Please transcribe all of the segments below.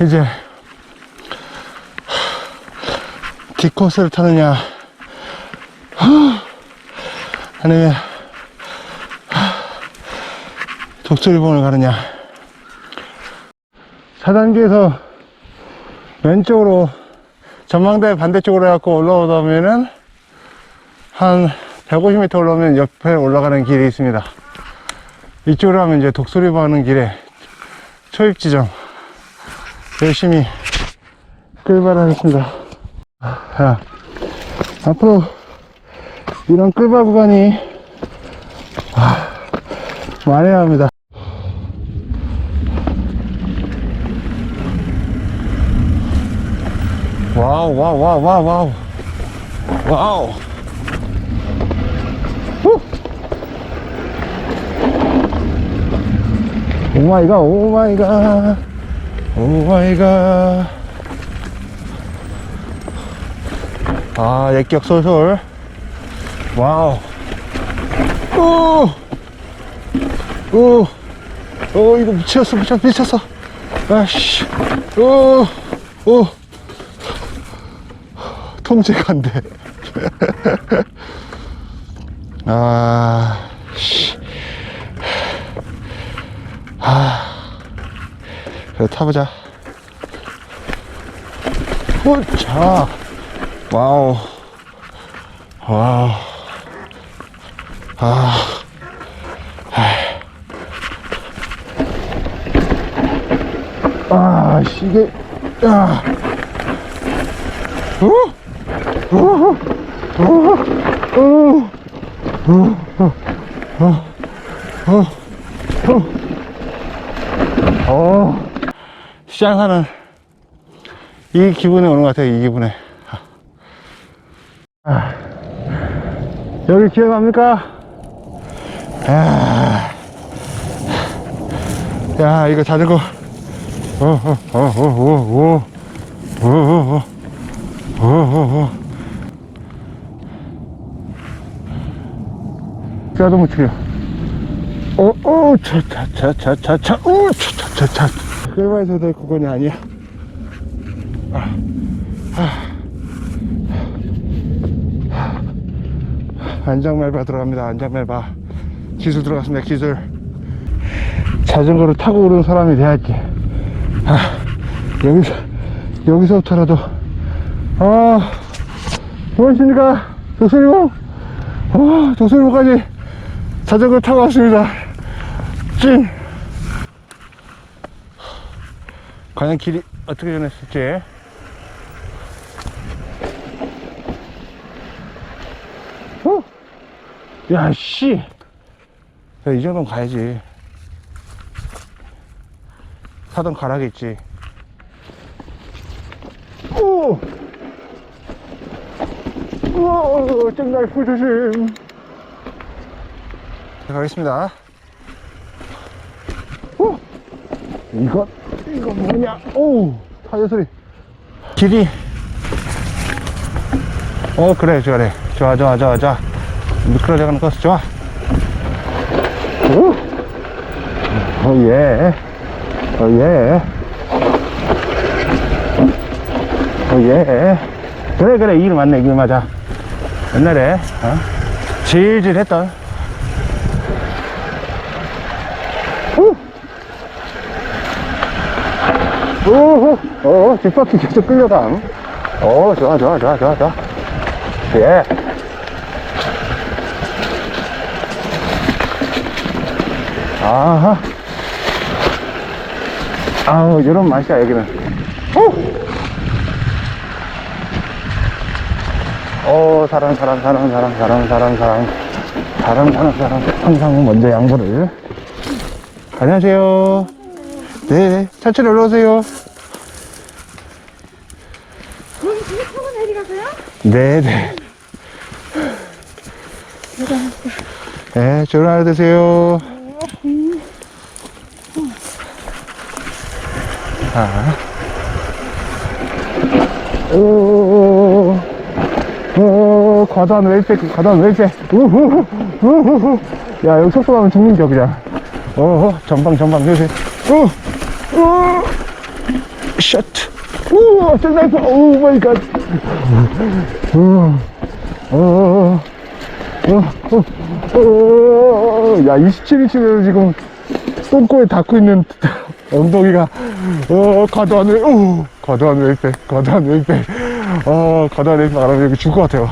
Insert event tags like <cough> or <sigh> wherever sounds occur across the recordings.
이제 뒷코스를 타느냐. 아니면 독수리봉을 가느냐. 4단계에서 왼쪽으로 전망대 반대쪽으로 해갖고 올라오다 보면은 한 150m 올라오면 옆에 올라가는 길이 있습니다. 이쪽으로 하면 이제 독수리봉 하는 길에 초입 지점. 열심히 끌발하겠습니다. 자, 앞으로 이런 끌발 구간이 아, 많아야 합니다. 와우 와우 와우 와우 와우. 와우 오마이갓 오마이갓 오마이갓 아 액격 솔솔. 와우. 오오. 오, 이거 미쳤어 미쳤어 미쳤어. 아씨. 오오. 통제가 안돼. <laughs> 아 씨. 아 그래 타보자 오자 와우 와우 아 아, 씨, 이게, 야. 어? 어? 어? 어? 어? 어? 어? 어? 어? 시장하는 이 기분에 오는 것 같아요, 이 기분에. 아. 여기 기억납니까? 아. 야, 이거 자전거. 어, 어, 어, 어, 어, 어, 어, 어, 어, 어, 어. 뼈도 못 치려. 어, 어, 차, 차, 차, 차, 차, 차, 우, 차, 차, 차, 차. 끌바에서 될 그건이 아니야. 안장말바 들어갑니다. 안장말바. 기술 들어갔습니다. 기술. 자전거를 타고 오는 사람이 돼야지. 아, 여기서, 여기서부터라도, 아, 무엇입니까? 도술이고, 아, 도술이고까지 자전거 타고 왔습니다. 찐! 과연 길이 어떻게 변했을지. 어? 야, 씨! 야, 이 정도는 가야지. 사던 가라겠지. 오! 오, 쨍날프 조심. 자, 가겠습니다. 오! 이거, 이거 뭐냐? 오! 타이어 소리. 길이. 어, 그래, 그래. 좋아, 좋아, 좋아, 좋아. 미끄러져가는 코스 좋아. 오! 어, 예. 어, 예. 어, 예. 그래, 그래. 이길 맞네, 이길 맞아. 옛날에, 어? 질질 했던. 오호, 어, 뒷바퀴 계속 끌려감. 어, 좋아, 좋아, 좋아, 좋아, 좋아. 예. 아하. 아우, 이런 맛이야, 여기는. 후! 어, 사람, 사람, 사람, 사람, 사람, 사람, 사람. 사람, 사람, 사람. 항상 먼저 양보를. 안녕하세요. 네, 천천히 올라오세요. 여기 뒤에 타고 내려가세요? 네, 네. 네, 좋은 하루 되세요. 아. 오, 오, 과도한 웨이백, 과도한 웨이백. 우후후, 우후후. 야, 여기 속도 가면 죽는 격이야. 오, 전방, 전방, 조심. 오, 오. 샷. 오, 마이 갓. 어, 어, 어, 어, 어, 야, 27인치면 지금 똥꼬에 닿고 있는 <laughs> 엉덩이가, 어, 과도한 웨, 오, 과도한 웨이백, 과도한 웨이백, 어, 과도한 웨이백 말하면 여기 죽을 것 같아요.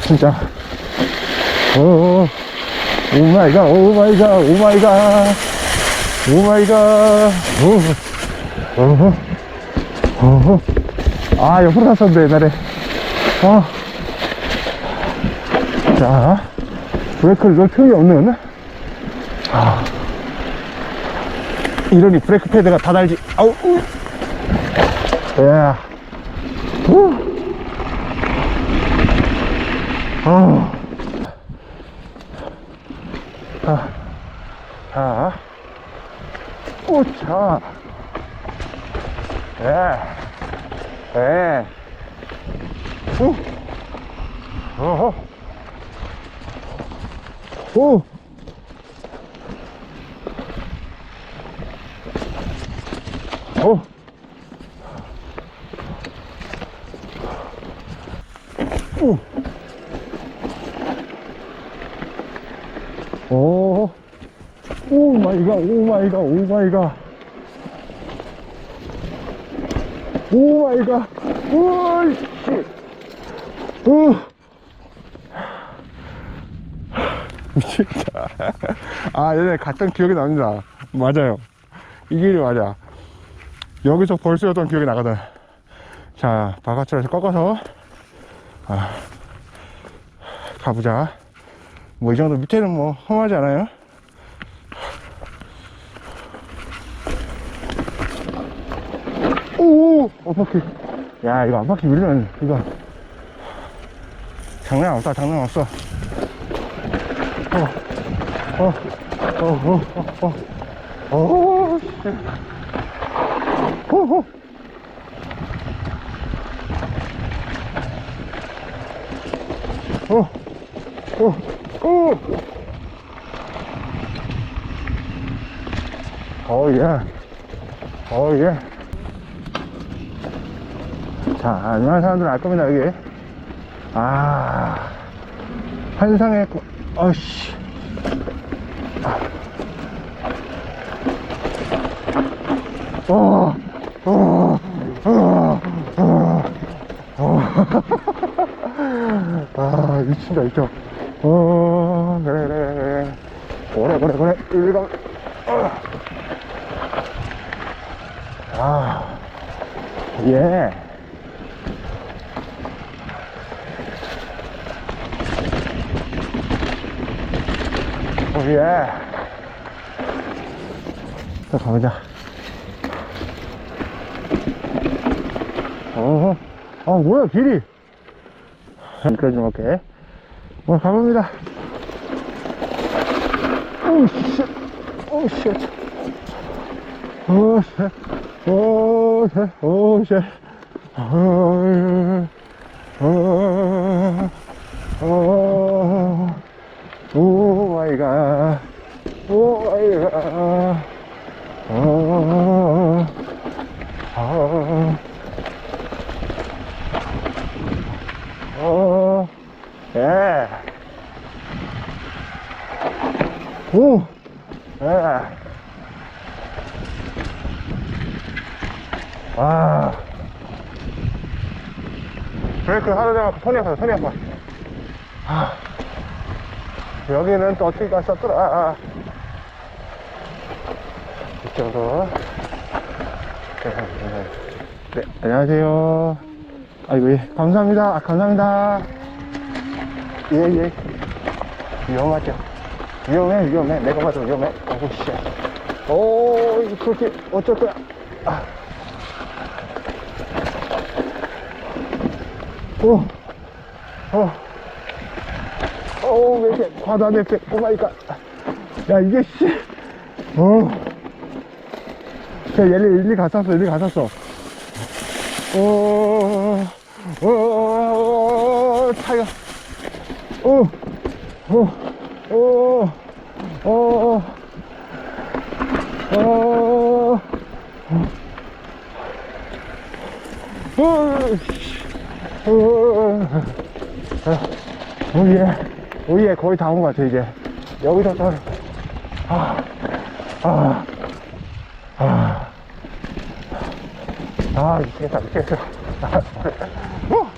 진짜. 어, 오 마이 갓, 오 마이 갓, 오 마이 갓, 오 마이 갓, 어, 어, 어, 아, 옆으로 탔었는데, 옛날에. 어. 자, 브레이크를 넣을 틈이 없는, 아. 이러니 브레이크 패드가 다 달지. 아우, 우. 야. 후. 아. 아. 오, 자. 예. 예. 후. 어허. 오. 오. 오. 오. 오 마이 갓, 오 마이 갓, 오 마이 갓. 오 마이 갓. 오이 씨. 오. 미치겠다. 아, 예전에 갔던 기억이 납니다. 맞아요. 이 길이 맞아. 여기서 벌써였던 기억이 나거든. 자, 바깥으로 꺾어서, 아, 가보자. 뭐, 이 정도 밑에는 뭐, 험하지 않아요? 오, 엇바퀴. 야, 이거 안 바퀴 밀면, 이거. 장난 없다, 장난 없어. 어, 어, 어, 어, 어, 어, 어, 씨. 어, 어. 어, 어, 어. 어, 예. 어, 예. 자, 안녕하는 사람들은 알 겁니다, 여기. 아, 환상의, 꽃. 어씨. 어, 어, 어, 어, 어. <laughs> 아, 미친다, 진짜. 어, 그래, 그래, 그래. 그래, 그래, 그래. 가. 어. 아, 예. 오, 예. 자, 가보자. 어, 아, 뭐야, 길이. 여기까지 좀 할게. 어, 가봅니다. 오, 씨. 오, 씨. 오, 씨. 오, 씨. 오, 씨. 어, 어, 어, 오 갓. 오 마이 갓. 어, 어, 어, 예. 오, 예. 아. 브레이크 하루 종일 손이 아파, 손이 아파. 아. 여기는 또 어떻게 갔었더라. 이쪽으로. 네, 안녕하세요. 아이고, 예, 감사합니다. 아, 감사합니다. 예, 예. 위험하죠. 위험해, 위험해. 내가 봐도 위험해. 아이고, 씨. 오, 그렇게 어쩔 거야. 아. 오, 어. 어, 왜 이렇게 과다한 에펙, 오마이 갓. 야, 이게, 씨. 어. 자, 얘를 일리 갔었어, 일리 갔었어. 어, 어, 어, 타이어. 어, 어, 어, 어, 어, 어, 어, 어, 오예, 오예, 거의 다 온 것 같아, 이제. 여기서 또, 아, 아, 아, 아, 미치겠다, 미치겠어. 어,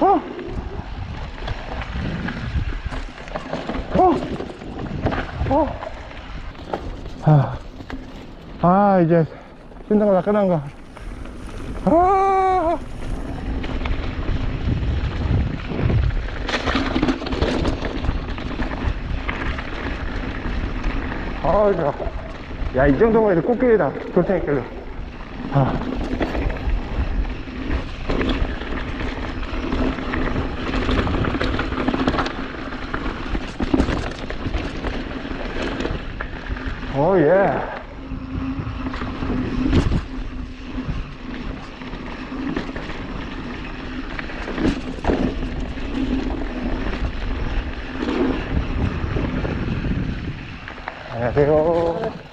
어, 어, 어. 아, 아, 이제, 힘든 거다 끝난 거. 아, 아, 좋아. 야, 이 정도면 해도 꽃길이다. 돌탱이길로. 아. 오, 예. 안녕하세요.